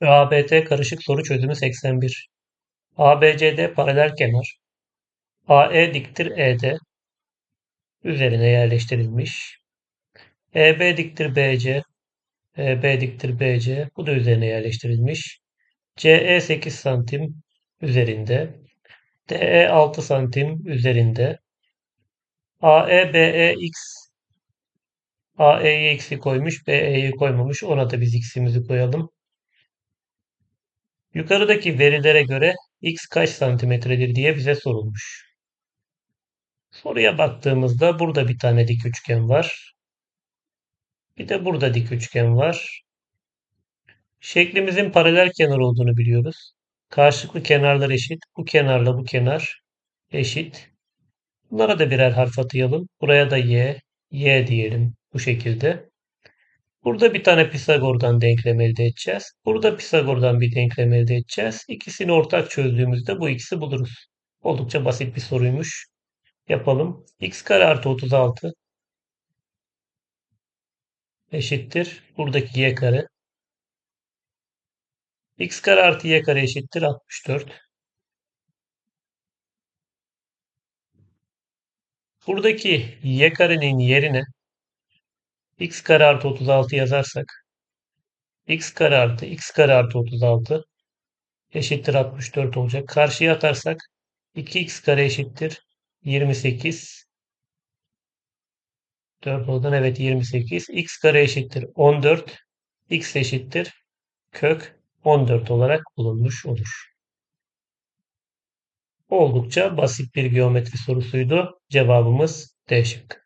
ÖABT karışık soru çözümü 81. ABCD paralel kenar. AE diktir ED üzerine yerleştirilmiş. EB diktir BC. EB diktir BC. Bu da üzerine yerleştirilmiş. CE 8 santim üzerinde. DE 6 santim üzerinde. AE BE X AE'yi eksi koymuş, BE'yi koymamış. Ona da biz x'imizi koyalım. Yukarıdaki verilere göre x kaç santimetredir diye bize sorulmuş. Soruya baktığımızda burada bir tane dik üçgen var. Bir de burada dik üçgen var. Şeklimizin paralel kenar olduğunu biliyoruz. Karşılıklı kenarlar eşit. Bu kenarla bu kenar eşit. Bunlara da birer harf atayalım. Buraya da y, y diyelim bu şekilde. Burada bir tane Pisagor'dan denklem elde edeceğiz. Burada Pisagor'dan bir denklem elde edeceğiz. İkisini ortak çözdüğümüzde bu ikisi buluruz. Oldukça basit bir soruymuş. Yapalım. x kare artı 36 eşittir. Buradaki y kare. x kare artı y kare eşittir 64. Buradaki y karenin yerine x kare artı 36 yazarsak x kare artı x kare artı 36 eşittir 64 olacak. Karşıya atarsak 2x kare eşittir 28. 4 oradan evet 28. x kare eşittir 14. x eşittir kök 14 olarak bulunmuş olur. Oldukça basit bir geometri sorusuydu. Cevabımız D şıkkı.